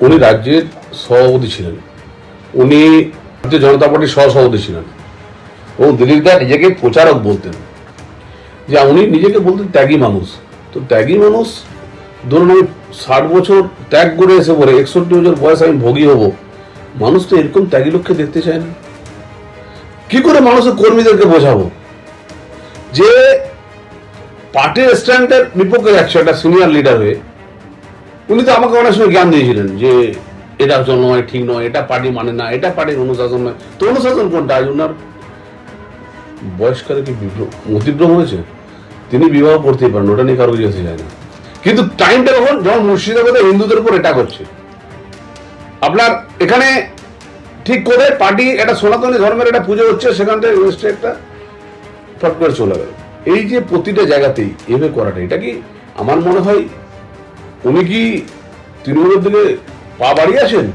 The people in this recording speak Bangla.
উনি রাজ্যের সভাপতি ছিলেন। উনি ভারতীয় জনতা পার্টির সহসভাপতি ছিলেন। এবং দিলীপ দা নিজেকে প্রচারক বলতেন। যে উনি নিজেকে বলতেন ত্যাগী মানুষ। তো ত্যাগী মানুষ, ধরুন আমি ষাট বছর ত্যাগ করে এসে পরে একষট্টি বছর বয়স আমি ভোগী হব, মানুষ তো এরকম ত্যাগী লক্ষ্যে দেখতে চায় না। কি করে মানুষের কর্মীদেরকে বোঝাবো? যে পার্টির স্ট্যান্ডের বিপক্ষে যাচ্ছে একটা সিনিয়র লিডার হয়ে উনি তো আমাকে অনেক সময় জ্ঞান দিয়েছিলেন যে এটা নয় ঠিক নয়, এটা পার্টি মানে না, এটা পার্টির অনুশাসন নয়। তো অনুশাসন কোনটা? আজ ওনার বয়সকালে কি মতিভ্রম হয়েছে? তিনি বিবাহ করতেই পারেন, ওটা নিয়ে কারও আসে যায় না। কিন্তু টাইমটা কখন যখন মুর্শিদাবাদে হিন্দুদের উপর এটা করছে আপনার এখানে ঠিক করে পার্টি, একটা সনাতনী ধর্মের একটা পুজো হচ্ছে, সেখান থেকে ওয়েস্টে একটা ফট করে চলে গেল। এই যে প্রতিটা জায়গাতেই এভাবে করাটা, এটা কি আমার মনে হয় উনি কি তৃণমূলের দিকে পা বাড়িয়ে আছেন?